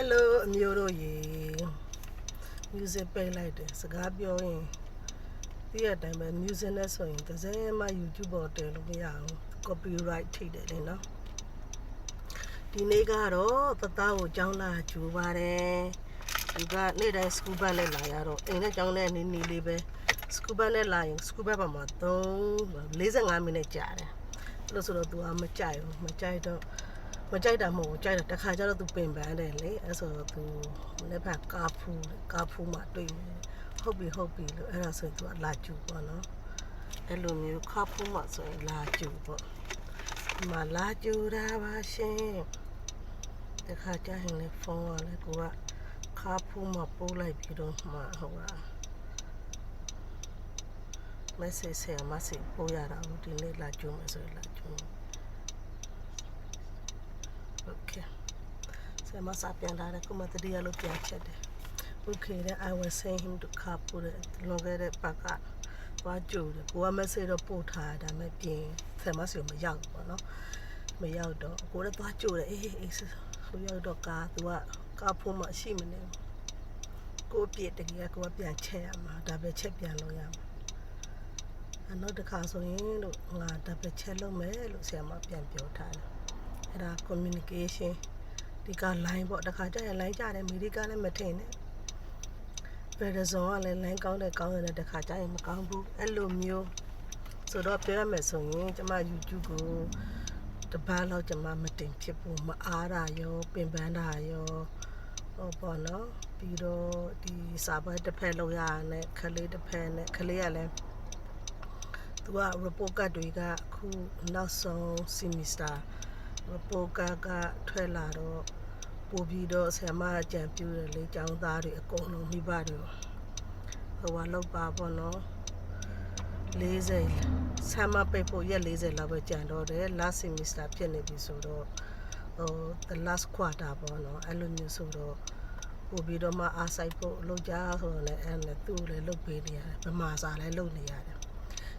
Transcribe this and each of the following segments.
Hello အမျိုးတို့ရေ music ပိတ်လိုက်တယ်စကားပြောရင်ဒီရတိုင်းပဲ music နဲ့ဆိုရင်တစ်စဲမှ YouTube ပေါ်တင်လို့မရဘူး copyright ထိတယ်လေနော်ဒီနေ့ကတော့တသားကိုကြောင်းလာကြိုးပါတယ်ဒီကနေ့တိုင်း school bus နဲ့လာရတော့အိမ်နဲ့ကြောင်းနဲ့နီးနီးလေးပဲ school bus နဲ့လာရင် school bus ပါမှာ3 45မိနစ်ကြာတယ်အဲ့လို့ဆိုတော့ तू ကမကြိုက်ဘူးမကြိုက်တော့ မကြိုက်တာမဟုတ်ဘူးကြိုက်တာတစ်ခါကျတော့ तू ပင်ပန်းတယ်လေအဲ့ဆိုတော့ तू လက်ဖက်ကာဖူးကာဖူးမှတွေ့နေတယ်ဟုတ်ပြီဟုတ်ပြီလို့အဲ့ဒါဆိုရင် तू ကလာကျူပေါ့နော်အဲ့လိုမျိုးကာဖူးမှဆိုရင်လာကျူပေါ့ဒီမှာလာကျူတာပါရှင်တစ်ခါကျရင်လေဖုန်းကလည်းကိုကကာဖူးမှပို့လိုက်ပြီးတော့မှဟုတ်လား message ဆရာ message ပို့ရတာကိုဒီနေ့လာကျူမယ်ဆိုရင်လာကျူမယ် ဆရာမစာပြန်လာတယ်ကုမတတိယလို့ပြန်ချက်တယ် Okay တဲ့ I was saying him to ခါပို့တယ်လွန်ခဲ့တဲ့ပတ်ကသွားကြိုတယ်ကိုက message တော့ပို့ထားတာဒါပေမဲ့ပြင်ဆရာမစီကိုမရောက်ဘူးပေါ့နော်မရောက်တော့ကိုလည်းသွားကြိုတယ်အေးအေးဟိုရောက်တော့ကာသူကကာဖို့မှရှိမနေဘူးကိုပြည့်တကယ်ကိုကပြန်ချက်ရမှာဒါပဲချက်ပြန်လို့ရမှာအနောက်တစ်ခါဆိုရင်လို့ငါဒါပဲချက်လုပ်မယ်လို့ဆရာမပြန်ပြောထားတယ်အဲ့ဒါ communication ဒီက line ပေါ့တခါကျရင် line ကြတယ်အမေရိကလည်းမထင်နဲ့ Verizon ကလည်း line ကောင်းတယ်ကောင်းတယ်တခါကျရင်မကောင်းဘူးအဲ့လိုမျိုးဆိုတော့ပြောရမယ်ဆိုရင်ကျမ YouTube ကိုတပတ်လောက်ကျမမတင်ဖြစ်ဘူးမအားတာရောပင်ပန်းတာရောဟောပေါ့နော်ပြီးတော့ဒီစာပွဲတစ်ဖက်လောက်ရရနဲ့ခလေးတစ်ဖက်နဲ့ခလေးကလည်းသူက report card တွေကအခုနောက်ဆုံး semester ပိုကကထွက်လာတော့ပို့ပြီးတော့ဆရာမအကြံပြုတယ်လေចောင်းသားတွေအကုန်လုံးမိဘတွေဟိုကလောက်ပါပေါ့နော်40ဆာမပိတ်ဖို့ရက်40လောက်ပဲကြံတော့တယ် last semester ဖြစ်နေပြီဆိုတော့ဟို the last quarter ပေါ့နော်အဲ့လိုမျိုးဆိုတော့ပို့ပြီးတော့မှအားဆိုင်ဖို့လုပ်ကြဆိုတော့လည်းအဲ့နဲ့သူ့ကိုလည်းလုပ်ပေးနေရတယ်ဗမာစာလည်းလုပ်နေရတယ်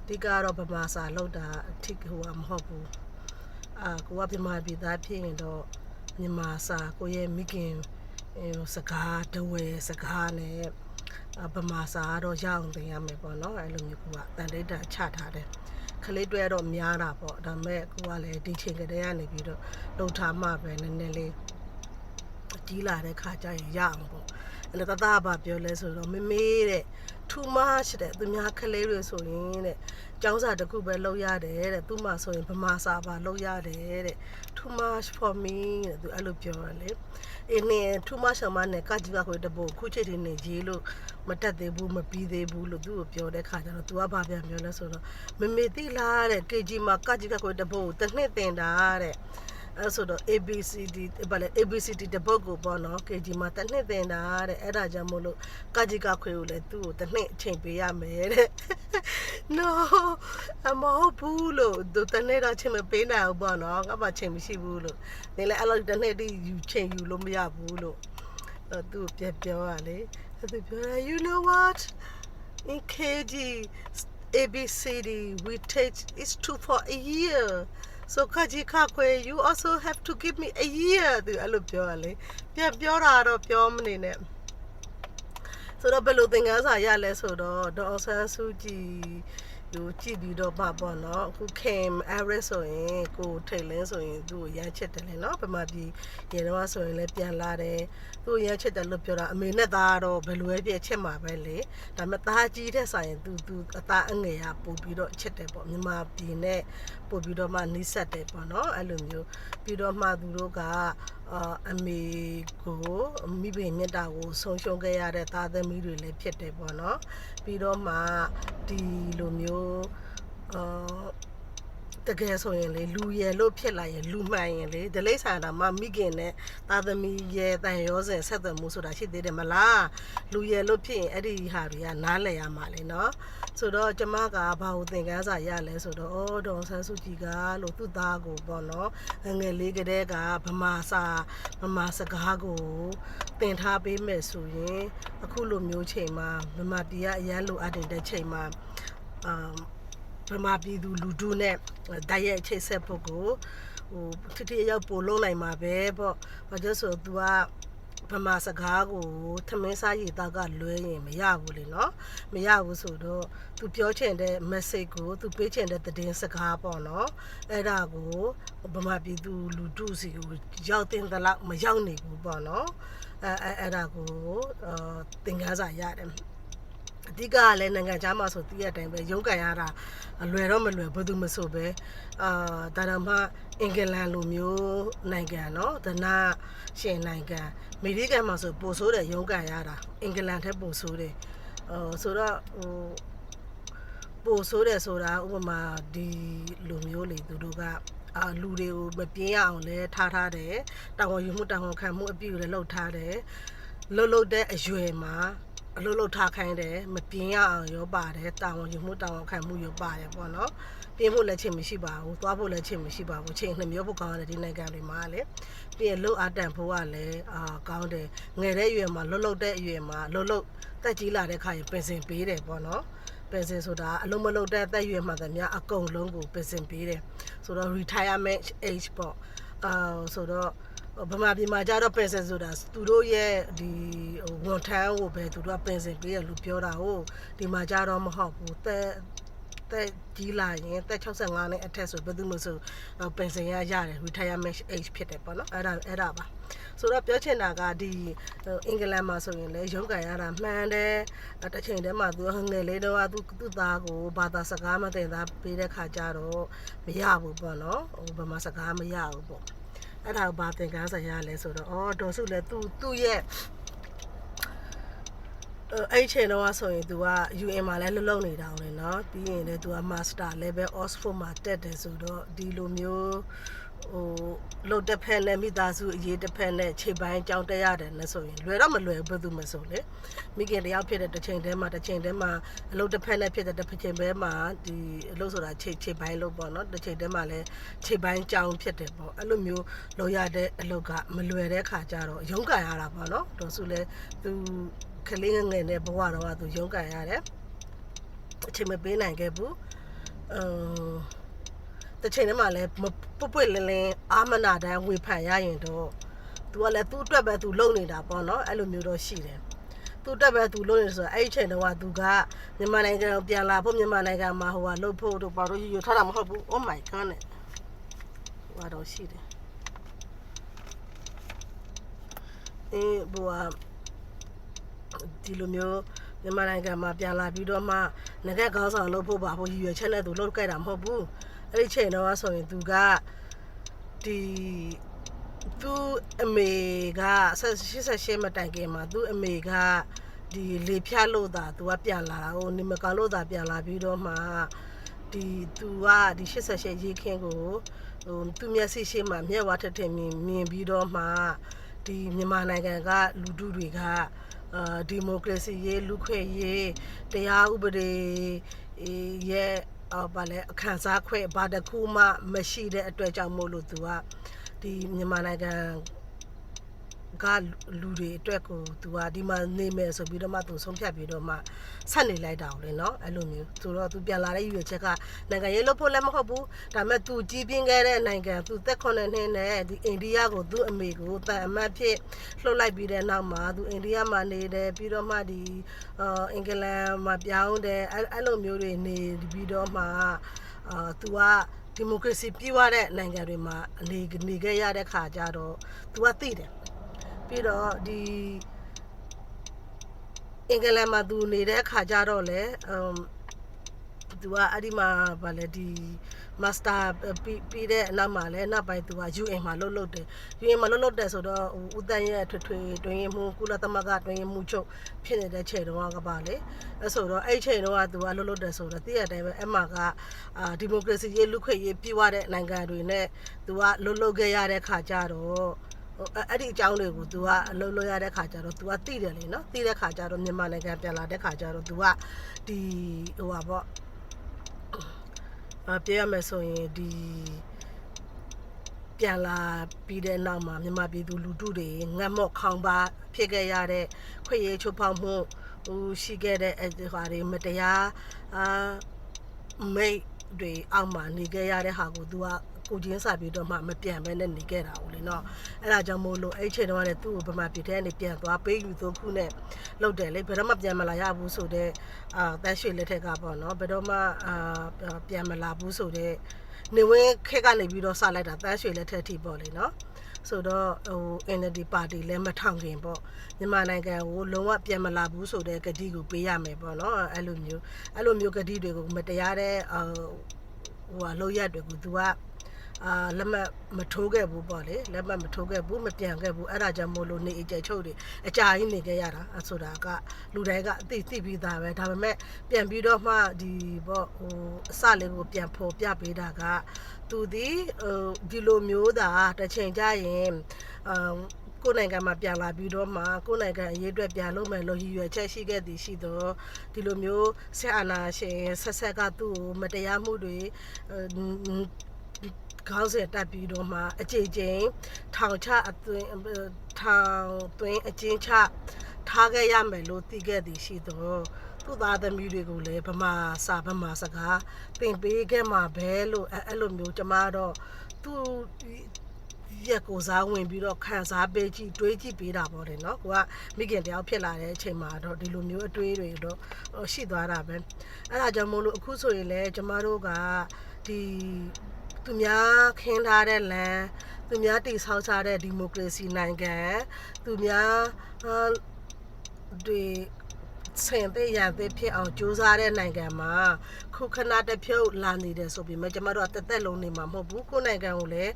ဒီကတော့ဗမာစာလုပ်တာအထစ်ဟိုကမဟုတ်ဘူး အာကိုကမြန်မာပြည်သားဖြစ်ရင်တော့မြန်မာစာကိုရဲ့မိခင်အဲစကားတဝဲစကားနဲ့အဗမာစာကတော့ရအောင်သင်ရမယ်ပေါ့နော်အဲ့လိုမျိုးကတန်တိတ်တာချထားတယ်ခလေးတွဲတော့များတာပေါ့ဒါပေမဲ့ကိုကလည်းဒီချိန်ကတည်းကနေပြီးတော့လှုပ်ထားမှပဲနည်းနည်းလေးကြီးလာတဲ့ခါကျရင်ရအောင်ပေါ့အဲ့တော့တသားပါပြောလဲဆိုတော့မမေးတဲ့ too much တဲ့သူများခလေးတွေဆိုရင်တဲ့ကျောင်းစာတစ်ခုပဲလုပ်ရတယ်တဲ့သူမှဆိုရင်ဗမာစာပါလုပ်ရတယ်တဲ့ too much for me တဲ့သူအဲ့လိုပြောရလေအင်းနဲ့ too much အမနဲ့ကကြီးကခွေတပို့ခုချစ်တွေနေကြီးလို့မတက်သေးဘူးမပြီးသေးဘူးလို့သူ့ကိုပြောတဲ့ခါကျတော့ तू ကဘာပြန်ပြောလဲဆိုတော့မမေသိလားတဲ့ KG မှာကကြီးကခွေတပို့တစ်နှစ်တင်တာတဲ့ အဲ့ဆိုတော့ ABCD ဘာလဲ ABCD တပုတ်ကိုပေါ့နော် KG မှာတစ်နှစ်သင်တာတဲ့အဲ့ဒါကြောင့်မို့လို့ကကြီးကခွေကိုလည်းသူ့ကိုတစ်နှစ်အချိန်ပေးရမယ်တဲ့ No အမဟုတ်ဘူးလို့သူတစ်နှစ်တော့ချိန်မပေးနိုင်ဘူးပေါ့နော်ငါမှချိန်မရှိဘူးလို့နေလဲအဲ့လိုတစ်နှစ်တိယူချိန်ယူလို့မရဘူးလို့အဲ့သူ့ကိုပြပြောရလေအဲ့သူပြောတာ you know what in KG ABCD we take it's two for a year so kaji kakwe you also have to give me a year သူအဲ့လိုပြောရလေပြန်ပြောတာတော့ပြောမနေနဲ့ဆိုတော့ဘယ်လိုသင်ခန်းစာရလဲဆိုတော့ဒေါ်အောင်ဆန်းစုကြည် လူကြည့်ပြီးတော့ပါပေါ့နော်အခု Kim Aris ဆိုရင်ကိုထိတ်လင်းဆိုရင်သူ့ကိုရမ်းချစ်တယ်လေနော်ဗမာပြည်ရေတော့ဆိုရင်လည်းပြန်လာတယ်သူ့ကိုရမ်းချစ်တယ်လို့ပြောတာအမေနဲ့သားကတော့ဘယ်လိုပဲပြည့်ချစ်မှာပဲလေဒါပေမဲ့သားကြီးတဲ့ဆိုင်ရင်သူသူအသားအငယ်ကပို့ပြီးတော့ချစ်တယ်ပေါ့မြန်မာပြည်နဲ့ပို့ပြီးတော့မှနှိစက်တယ်ပေါ့နော်အဲ့လိုမျိုးပြီးတော့မှသူတို့က အာအမေကိုမိဘမြတ်တာကိုဆုံးရှုံးခဲ့ရတဲ့သားသမီးတွေလည်းဖြစ်တယ်ပေါ့နော်ပြီးတော့မှဒီလိုမျိုးအာ တကယ်ဆိုရင်လေလူရယ်လို့ဖြစ်လာရင်လူမှန်ရင်လေဒလိဆန်တာမမိခင်နဲ့သားသမီးရဲ့တန်ရောစင်ဆက်သွယ်မှုဆိုတာရှိသေးတယ်မလားလူရယ်လို့ဖြစ်ရင်အဲ့ဒီဟာတွေကနားလည်ရမှာလေနော်ဆိုတော့ကျမကဘာလို့သင်ခန်းစာရလဲဆိုတော့အော်ဒေါ်ဆန်းစုကြည်ကလို့သူ့သားကိုပေါ့နော်ငယ်လေးကတည်းကဗမာစာဗမာစကားကိုသင်ထားပေးမယ်ဆိုရင်အခုလိုမျိုးချိန်မှာဗမာပြည်ကအရန်လိုအပ်တဲ့ချိန်မှာအာ ဗမာပြည်သူလူထုနဲ့ဓာတ်ရိုက်ချိတ်ဆက်ဖို့ကိုဟိုထိထိရောက်ပို့လုံးနိုင်မှာပဲပေါ့ဘာလို့ဆို तू ကဗမာစကားကိုသမင်းစားရည်သားကလွဲရင်မရဘူးလေနော်မရဘူးဆိုတော့သူပြောချင်တဲ့ message ကိုသူပေးချင်တဲ့သတင်းစကားပေါ့နော်အဲ့ဒါကိုဗမာပြည်သူလူထုစီကိုရောက်တင်သလောက်မရောက်နိုင်ဘူးပေါ့နော်အဲအဲအဲ့ဒါကိုအာသင်ခန်းစာရတယ် အဓိကကလည်းနိုင်ငံခြားမှာဆိုတည်ရတဲ့အတိုင်းပဲရုန်းကန်ရတာအလွယ်တော့မလွယ်ဘူးသူမဆိုပဲအာဒါတော့မှအင်္ဂလန်လိုမျိုးနိုင်ငံเนาะဒနာရှင်နိုင်ငံအမေရိကန်မှာဆိုပိုဆိုးတယ်ရုန်းကန်ရတာအင်္ဂလန်ထက်ပိုဆိုးတယ်အော်ဆိုတော့ဟိုပိုဆိုးတယ်ဆိုတာဥပမာဒီလိုမျိုးလေသူတို့ကအာလူတွေကိုမပြင်းရအောင်လဲထားထားတယ်တာဝန်ယူမှုတာဝန်ခံမှုအပြည့်ကိုလည်းလုပ်ထားတယ်လှုပ်လှုပ်တဲ့အရွယ်မှာ အလုပ်လုပ်ထားခိုင်းတယ်မပြင်းရအောင်ရောပါတယ်တာဝန်ယူမှုတာဝန်ခံမှုရောပါတယ်ပေါ့နော်ပြင်းဖို့လည်းချိန်မရှိပါဘူးသွားဖို့လည်းချိန်မရှိပါဘူးချိန်နှမျိုးဖို့ကောင်းတယ်ဒီနိုင်ငံတွေမှာလေပြီးရင်လှုပ်အားတန်ဖို့ကလည်းအာကောင်းတယ်ငယ်တဲ့အရွယ်မှာလှုပ်လှုပ်တဲ့အရွယ်မှာလှုပ်လှုပ်တက်ကြီးလာတဲ့ခါရင်ပင်စင်ပေးတယ်ပေါ့နော်ပင်စင်ဆိုတာအလုံးမလုံးတဲ့အသက်အရွယ်မှာသမျှအကုန်လုံးကိုပင်စင်ပေးတယ်ဆိုတော့ retirement age ပေါ့အာဆိုတော့ ဗမာပြည်မှာကြတော့ပင်စင်ဆိုတာသူတို့ရဲ့ဒီဟိုဝန်ထမ်းကိုပဲသူတို့ကပင်စင်ပေးရလို့ပြောတာဟုတ်ဒီမှာကြတော့မဟုတ်ဘူးတဲ့တက်ကြီးလာရင်တက်65နဲ့အထက်ဆိုဘယ်သူမှဆိုပင်စင်ရရတယ် retirement age ဖြစ်တယ်ပေါ့နော်အဲ့ဒါအဲ့ဒါပါဆိုတော့ပြောချင်တာကဒီအင်္ဂလန်မှာဆိုရင်လေရုံးကန်ရတာမှန်တယ်တစ်ချိန်တည်းမှာသူငယ်လေးတော့သူသူ့သားကိုဘာသာစကားမသိသားပေးတဲ့ခါကျတော့မရဘူးပေါ့နော်ဟိုဗမာစကားမရဘူးပေါ့ အဲ့ဒါကိုဘာသင်ခန်းစာရလဲဆိုတော့အော်ဒေါ်စုလည်းသူ့သူ့ရဲ့အဲ့အချိန်တော့ဆိုရင် तू က UN မှာလည်းလှုပ်လှုပ်နေတာအောင်လေနော်ပြီးရင်လည်း तू က Master Level Oxford မှာတက်တယ်ဆိုတော့ဒီလိုမျိုး ဟိုလုတ်တစ်ဖက်နဲ့မိသားစုအရေးတစ်ဖက်နဲ့ခြေပိုင်းကြောင်းတက်ရတယ်လဲဆိုရင်လွယ်တော့မလွယ်ဘူးဘယ်သူမဆိုလေမိခင်တယောက်ဖြစ်တဲ့တစ်ချိန်တည်းမှာတစ်ချိန်တည်းမှာအလုပ်တစ်ဖက်နဲ့ဖြစ်တဲ့တစ်ချိန်ပဲမှာဒီအလုပ်ဆိုတာခြေခြေပိုင်းလို့ပေါ့နော်တစ်ချိန်တည်းမှာလည်းခြေပိုင်းကြောင်းဖြစ်တယ်ပေါ့အဲ့လိုမျိုးလုပ်ရတဲ့အလုပ်ကမလွယ်တဲ့ခါကျတော့ရုန်းကန်ရတာပေါ့နော်ဒေါ်စုလည်းသူကလေးငယ်ငယ်နဲ့ဘဝတော့ကသူရုန်းကန်ရတယ်အချိန်မပေးနိုင်ခဲ့ဘူးအမ် တစ်ချိန်တည်းမှာလည်းပွပွလင်းလင်းအာမနာတန်းဝေဖန်ရရင်တော့သူကလည်းသူ့အတွက်ပဲသူလုပ်နေတာပေါ့နော်အဲ့လိုမျိုးတော့ရှိတယ်သူတက်ပဲသူလုပ်နေဆိုတော့အဲ့ဒီချိန်တော့ကသူကမြန်မာနိုင်ငံကိုပြန်လာဖို့မြန်မာနိုင်ငံမှာဟိုကလှုပ်ဖို့တို့ဘာလို့ရရထားတာမဟုတ်ဘူး oh my god နဲ့ဟိုကတော့ရှိတယ်အေးဟိုကဒီလိုမျိုးမြန်မာနိုင်ငံမှာပြန်လာပြီးတော့မှငကက်ကောင်းဆောင်လှုပ်ဖို့ပါဖို့ရရချက်နဲ့သူလှုပ်ခဲ့တာမဟုတ်ဘူး အဲ့ဒီချိန်တော့ဆိုရင်သူကဒီသူအမေက88မတိုင်ခင်မှာသူအမေကဒီလေဖြတ်လို့သာသူကပြန်လာတာဟိုနေမကောင်လို့သာပြန်လာပြီးတော့မှဒီသူကဒီ88ရေးခင်းကိုဟိုသူမျက်စိရှိမှမျက်ဝါးထက်ထက်မြင်မြင်ပြီးတော့မှဒီမြန်မာနိုင်ငံကလူထုတွေကအာဒီမိုကရေစီရေးလူခွင့်ရေးတရားဥပဒေရဲ့ အော်ဗာလဲအခန်းစားခွဲဘာတခုမှမရှိတဲ့အတွက်ကြောင့်မို့လို့သူကဒီမြန်မာနိုင်ငံ ကလူတွေအတွက်ကိုသူကဒီမှာနေမယ်ဆိုပြီးတော့မှသူဆုံးဖြတ်ပြီးတော့မှဆက်နေလိုက်တာ ਉ လေနော်အဲ့လိုမျိုးဆိုတော့သူပြန်လာတဲ့ရွေချက်ကနိုင်ငံရေးလို့ဖို့လည်းမဟုတ်ဘူးဒါပေမဲ့သူကြီးပြင်းခဲ့တဲ့နိုင်ငံသူသက်ခွန်တဲ့နှစ်နဲ့ဒီအိန္ဒိယကိုသူ့အမေကိုတန်အမတ်ဖြစ်လှုပ်လိုက်ပြီးတဲ့နောက်မှာသူအိန္ဒိယမှာနေတယ်ပြီးတော့မှဒီအာအင်္ဂလန်မှာပြောင်းတယ်အဲ့အဲ့လိုမျိုးတွေနေပြီးတော့မှအာသူကဒီမိုကရေစီပြည့်ဝတဲ့နိုင်ငံတွေမှာနေနေခဲ့ရတဲ့ခါကျတော့ तू ကသိတယ် ပြီးတော့ဒီအင်္ဂလန်မှာသူနေတဲ့အခါကျတော့လေအမ်သူကအဲ့ဒီမှာဗာလေဒီမာစတာပြီးပြီးတဲ့အနောက်မှာလည်းနောက်ပိုင်းသူက UN မှာလှုပ်လှုပ်တယ် UN မှာလှုပ်လှုပ်တယ်ဆိုတော့ဦးတန်းရဲ့ထွေထွေတွင်ရင်မှုကုလသမဂ္ဂတွင်ရင်မှုချုပ်ဖြစ်နေတဲ့ချိန်တုန်းကပါလေအဲ့ဆိုတော့အဲ့ချိန်တုန်းကသူကလှုပ်လှုပ်တယ်ဆိုတော့တည့်ရတဲ့အတိုင်းပဲအမှကအာဒီမိုကရေစီရေးလူခွင့်ရေးပြည့်ဝတဲ့နိုင်ငံတွေနဲ့သူကလှုပ်လှုပ်ခဲ့ရတဲ့ခါကျတော့ဟို အဲ့ဒီအကြောင်းတွေကို तू ကအလုပ်လုပ်ရတဲ့ခါကျတော့ तू ကသိတယ်လေနော်သိတဲ့ခါကျတော့မြန်မာနိုင်ငံပြန်လာတဲ့ခါကျတော့ तू ကဒီဟိုပါပေါ့အပြရမယ်ဆိုရင်ဒီပြန်လာပြီးတဲ့နောက်မှာမြန်မာပြည်သူလူထုတွေငတ်မော့ခေါင်းပါဖြစ်ခဲ့ရတဲ့ခွေရေးချိုးဖောက်မှုဟိုရှိခဲ့တဲ့အဲဟာတွေမတရားအာမိတ်တွေအောက်မှာနေခဲ့ရတဲ့ဟာကို तू က ကိုချင်းစာပြီးတော့မှမပြန်ဘဲနဲ့နေခဲ့တာကိုလေနော်အဲ့ဒါကြောင့်မို့လို့အဲ့ချိန်တော့လည်းသူ့ကိုဗမာပြည်ထဲကနေပြန်သွားပေးယူသွခုနဲ့လောက်တယ်လေဘယ်တော့မှပြန်မလာရဘူးဆိုတော့အာတန်းရွှေလက်ထက်ကပေါ့နော်ဘယ်တော့မှအာပြန်မလာဘူးဆိုတော့နေဝင်းခက်ကနေပြီးတော့စလိုက်တာတန်းရွှေလက်ထက်ထိပေါ့လေနော်ဆိုတော့ဟို NLD ပါတီလည်းမထောင်ခင်ပေါ့မြန်မာနိုင်ငံကိုလုံးဝပြန်မလာဘူးဆိုတဲ့ကတိကိုပေးရမယ်ပေါ့နော်အဲ့လိုမျိုးအဲ့လိုမျိုးကတိတွေကိုမတရားတဲ့ဟိုဟိုဟာလောက်ရက်တွေကို तू က အာလက်မှတ်မထိုးခဲ့ဘူးပေါ့လေလက်မှတ်မထိုးခဲ့ဘူးမပြန်ခဲ့ဘူးအဲ့ဒါကြောင့်မို့လို့နေအကျချုပ်တွေအကြာကြီးနေခဲ့ရတာအဆိုတာကလူတိုင်းကအသိသိပြီးသားပဲဒါပေမဲ့ပြန်ပြီးတော့မှဒီပေါ့ဟိုအစလေးကိုပြန်ဖော်ပြပေးတာကသူဒီဟိုဒီလိုမျိုးသာတစ်ချိန်ကြရင်အမ်ကိုယ်နိုင်ငံမှာပြန်လာပြီးတော့မှကိုယ်နိုင်ငံအရေးအတွက်ပြန်လုပ်မယ်လို့ရည်ရွယ်ချက်ရှိခဲ့သည်ရှိတော့ဒီလိုမျိုးဆက်အာဏာရှင်ဆက်ဆက်ကသူ့ကိုမတရားမှုတွေအဲ ခေါင်းစဉ်တက်ပြီးတော့မှအကြိမ်ကြိမ်ထောင်ချအသွင်ထောင်သွင်းအကျဉ်းချထားခဲ့ရမယ်လို့သိခဲ့သည်ရှိတော့သူ့သားသမီးတွေကိုလည်းဗမာစာဗမာစကားသင်ပေးခဲ့မှာပဲလို့အဲ့အဲ့လိုမျိုးကျမတော့သူ့ရက်ကိုစားဝင်ပြီးတော့ခံစားပေးကြည့်တွေးကြည့်ပေးတာပေါ့တယ်နော်ကိုကမိခင်တယောက်ဖြစ်လာတဲ့အချိန်မှာတော့ဒီလိုမျိုးအတွေးတွေတော့ဟိုရှိသွားတာပဲအဲ့ဒါကြောင့်မို့လို့အခုဆိုရင်လည်းကျမတို့ကဒီ သူများခင်းထားတဲ့လမ်းသူများတည်ဆောက်ထားတဲ့ဒီမိုကရေစီနိုင်ငံသူများအာဒီဆင်တဲ့ရတဲ့ဖြစ်အောင်ကြိုးစားတဲ့နိုင်ငံမှာခုခဏတစ်ဖြုတ်လာနေတယ်ဆိုပြီးမှကျမတို့ကတက်တက်လုံးနေမှာမဟုတ်ဘူးကိုယ်နိုင်ငံကိုလည်း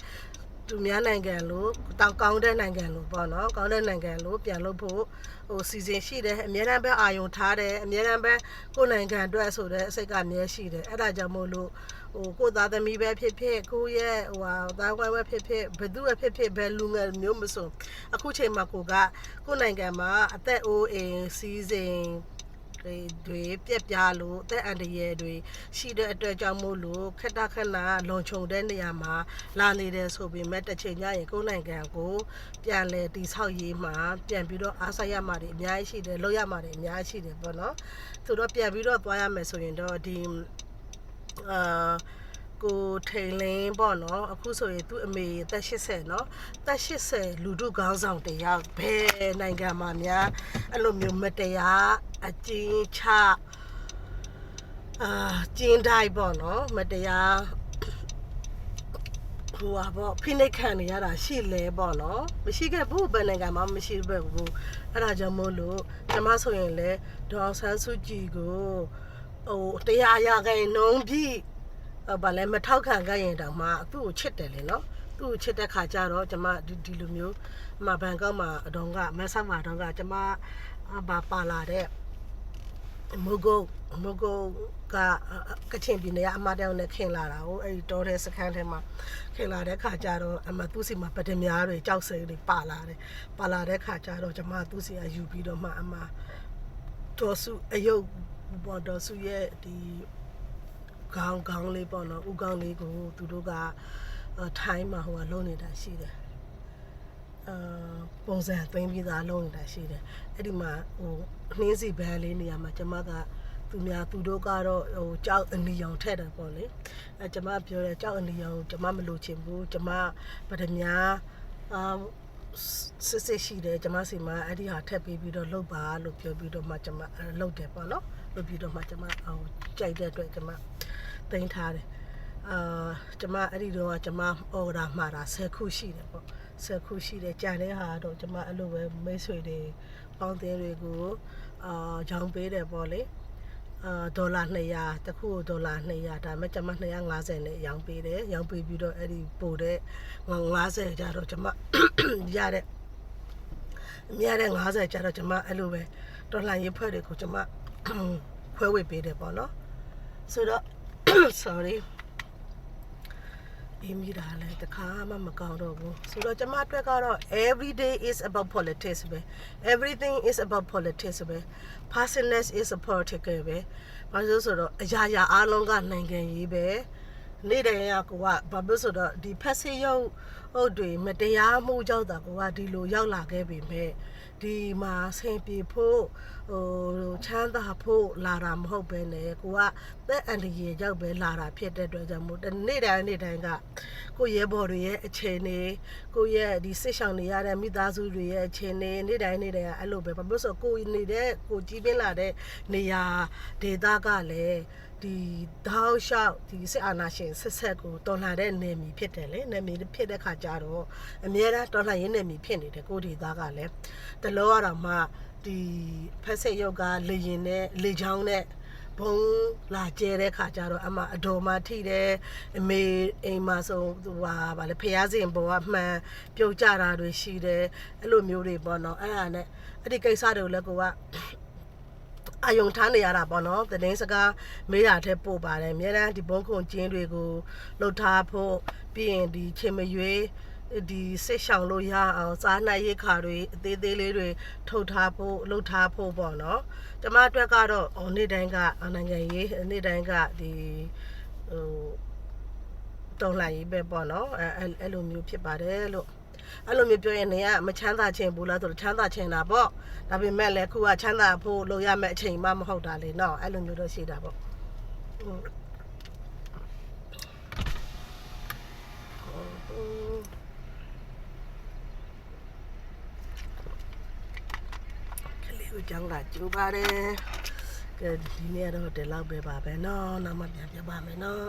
သူများနိုင်ငံလို့တောင်ကောင်းတဲ့နိုင်ငံလို့ပေါ့နော်ကောင်းတဲ့နိုင်ငံလို့ပြန်လို့ဖို့ဟိုစီစဉ်ရှိတယ်အများအားပဲအာယုံထားတယ်အများအားပဲကိုယ်နိုင်ငံအတွက်ဆိုတဲ့အစိတ်ကအများရှိတယ်အဲ့ဒါကြောင့်မို့လို့ဟိုကိုယ်သားသမီးပဲဖြစ်ဖြစ်ကိုယ့်ရဲ့ဟိုဟာသားကွဲပဲဖြစ်ဖြစ်ဘယ်သူပဲဖြစ်ဖြစ်ဘယ်လူငယ်မျိုးမဆိုအခုချိန်မှာကိုကကိုယ်နိုင်ငံမှာအသက်အိုးအိမ်စီးစိမ် တွေတွေပြက်ပြားလို့အသက်အန္တရာယ်တွေရှိတဲ့အတွက်ကြောင့်မို့လို့ခက်တခက်နာလွန်ခြုံတဲ့နေရာမှာလာနေတယ်ဆိုပေမဲ့တစ်ချိန်ညရင်ကိုယ်နိုင်ငံကိုပြန်လဲတိဆောက်ရေးမှာပြန်ပြီးတော့အားစိုက်ရမှာတွေအများကြီးရှိတယ်လုပ်ရမှာတွေအများကြီးရှိတယ်ပေါ့နော်ဆိုတော့ပြန်ပြီးတော့သွားရမယ်ဆိုရင်တော့ဒီအာ ကိုထိန်လင်းပေါ့နော်အခုဆိုရင်သူ့အမေတက်80နော်တက်80လူတို့ခေါင်းဆောင်တရားဘယ်နိုင်ငံမှာများအဲ့လိုမျိုးမတရားအကျဉ်းချအာကျဉ်းတိုက်ပေါ့နော်မတရားဟိုပါပေါ့ဖိနှိပ်ခံနေရတာရှိလဲပေါ့နော်မရှိခဲ့ဘူးဘယ်နိုင်ငံမှာမရှိဘဲဘူးအဲ့ဒါကြောင့်မို့လို့ကျွန်မဆိုရင်လေဒေါ်ဆန်းစုကြည်ကိုဟိုတရားရခိုင်နှုံးပြီး ဟိုဗာလဲမထောက်ခံခဲ့ရင်တောင်မှသူ့ကိုချစ်တယ်လေနော်သူ့ကိုချစ်တဲ့ခါကျတော့ကျမဒီဒီလိုမျိုးမဘန်ကောက်မှာအတော်ကမဆတ်မှာတော့ကကျမဘာပါလာတဲ့မုတ်ကုတ်မုတ်ကုတ်ကကချင်ပြည်နယ်ကအမတောင်နဲ့ခင်လာတာဟိုအဲ့ဒီတောတဲ့စခန်းထဲမှာခင်လာတဲ့ခါကျတော့အမသူ့စီမှာပဒမြားတွေကြောက်စိတွေပါလာတယ်ပါလာတဲ့ခါကျတော့ကျမသူ့စီကယူပြီးတော့မှအမတော်စုအယုတ်ပေါ်တော်စုရဲ့ဒီ ခေါင်းခေါင်းလေးပေါ့နော်ဥခေါင်းလေးကိုသူတို့ကထိုင်းမှာဟိုကလုံးနေတာရှိတယ်အာပုံစံသွင်းပြီးသားလုံးနေတာရှိတယ်အဲ့ဒီမှာဟိုနှင်းစီဘန်းလေးနေရာမှာကျမကသူများသူတို့ကတော့ဟိုကြောက်အနီရောင်ထက်တယ်ပေါ့လေအဲကျမပြောတယ်ကြောက်အနီရောင်ကျမမလို့ချင်ဘူးကျမဗဒမြာအာစစ်စစ်ရှိတယ်ကျမစီမှာအဲ့ဒီဟာထက်ပြီးပြီးတော့လှုပ်ပါလို့ပြောပြီးတော့မှကျမလှုပ်တယ်ပေါ့နော်လှုပ်ပြီးတော့မှကျမဟိုကြိုက်တဲ့အတွက်ကျမ တင်ထားတယ်အာကျမအဲ့ဒီတော့ကကျမအော်ဒါမှာတာ10ခုရှိတယ်ပေါ့10ခုရှိတယ်ကြံတဲ့ဟာတော့ကျမအဲ့လိုပဲမိတ်ဆွေတွေပေါင်းသေးတွေကိုအာရောင်းပေးတယ်ပေါ့လေအာဒေါ်လာ200တစ်ခုကိုဒေါ်လာ200ဒါပေမဲ့ကျမ250နဲ့ရောင်းပေးတယ်ရောင်းပေးပြီးတော့အဲ့ဒီပို့တဲ့50ကျတော့ကျမရတဲ့အများတဲ့50ကျတော့ကျမအဲ့လိုပဲဒေါ်လာရေးဖွဲ့တွေကိုကျမဖွဲဝေပေးတယ်ပေါ့နော်ဆိုတော့ sorry အေးမိတာလည်းတခါမှမကောင်းတော့ဘူးဆိုတော့ကျမအတွက်ကတော့ every day is about politics ပဲ everything is about politics ပဲ personalness is a political ပဲဘာလို့ဆိုတော့အရာရာအားလုံးကနိုင်ငံရေးပဲနေ့တိုင်းကကိုကဘာဖြစ်ဆိုတော့ဒီဖက်ဆေးရုပ်ဟုတ်တွေမတရားမှုကြောင့်တာကိုကဒီလိုရောက်လာခဲ့ပြီမဲ့ ဒီမှာဆင်ပြေဖို့ဟိုချမ်းသာဖို့လာတာမဟုတ်ပဲねကိုကသက်အန္တရာယ်ကြောင့်ပဲလာတာဖြစ်တဲ့အတွက်ကြောင့်မို့တနေ့တိုင်းနေ့တိုင်းကကိုရဲဘော်တွေရဲ့အခြေအနေကိုရဲ့ဒီစစ်ဆောင်တွေရတဲ့မိသားစုတွေရဲ့အခြေအနေနေ့တိုင်းနေ့တိုင်းကအဲ့လိုပဲဘာဖြစ်ဆိုကိုနေတဲ့ကိုကြီးပင်းလာတဲ့နေရာဒေသကလည်း ဒီတောက်လျှောက်ဒီစစ်အာဏာရှင်ဆက်ဆက်ကိုတော်လှန်တဲ့နေမီဖြစ်တယ်လေနေမီဖြစ်တဲ့ခါကျတော့အများအားတော်လှန်ရင်းနေမီဖြစ်နေတယ်ကိုဒေသကလည်းတလောရတော့မှဒီဖက်ဆက်ရုပ်ကလေရင်နဲ့လေချောင်းနဲ့ဘုံလာကျဲတဲ့ခါကျတော့အမအတော်မထိတယ်အမေအိမ်မှာဆိုဟိုဟာဗာလေဖះစင်ဘုံကမှန်ပြုတ်ကြတာတွေရှိတယ်အဲ့လိုမျိုးတွေပေါ့နော်အဲ့ဒါနဲ့အဲ့ဒီကိစ္စတွေကိုလည်းကိုက အယုံထားနေရတာပေါ့နော်သတင်းစကားမေးတာတဲ့ပို့ပါတယ်အများတန်းဒီဘုံခုံကျင်းတွေကိုလှုပ်ထားဖို့ပြီးရင်ဒီချင်းမရွေးဒီစစ်ဆောင်လို့ရအောင်စားနိုင်ရိတ်ခါတွေအသေးသေးလေးတွေထုတ်ထားဖို့လှုပ်ထားဖို့ပေါ့နော်ကျမအတွက်ကတော့ဟိုနေ့တိုင်းကနိုင်ငံရေးနေ့တိုင်းကဒီဟိုတုံးလိုက်ရေးပဲပေါ့နော်အဲအဲ့အဲ့လိုမျိုးဖြစ်ပါတယ်လို့ အဲ့လိုမျိုးပြောရင်နေကမချမ်းသာခြင်းဘူးလားဆိုတော့ချမ်းသာခြင်းတာပေါ့ဒါပေမဲ့လည်းခုကချမ်းသာဖို့လိုရမယ့်အချိန်မှမဟုတ်တာလေနော်အဲ့လိုမျိုးတော့ရှိတာပေါ့อืมကလေးကိုကြောင်းလာကျူပါတယ်ကဲဒီနေ့တော့ဒီလောက်ပဲပါပဲနော်နောက်မှပြန်ပြပါမယ်နော်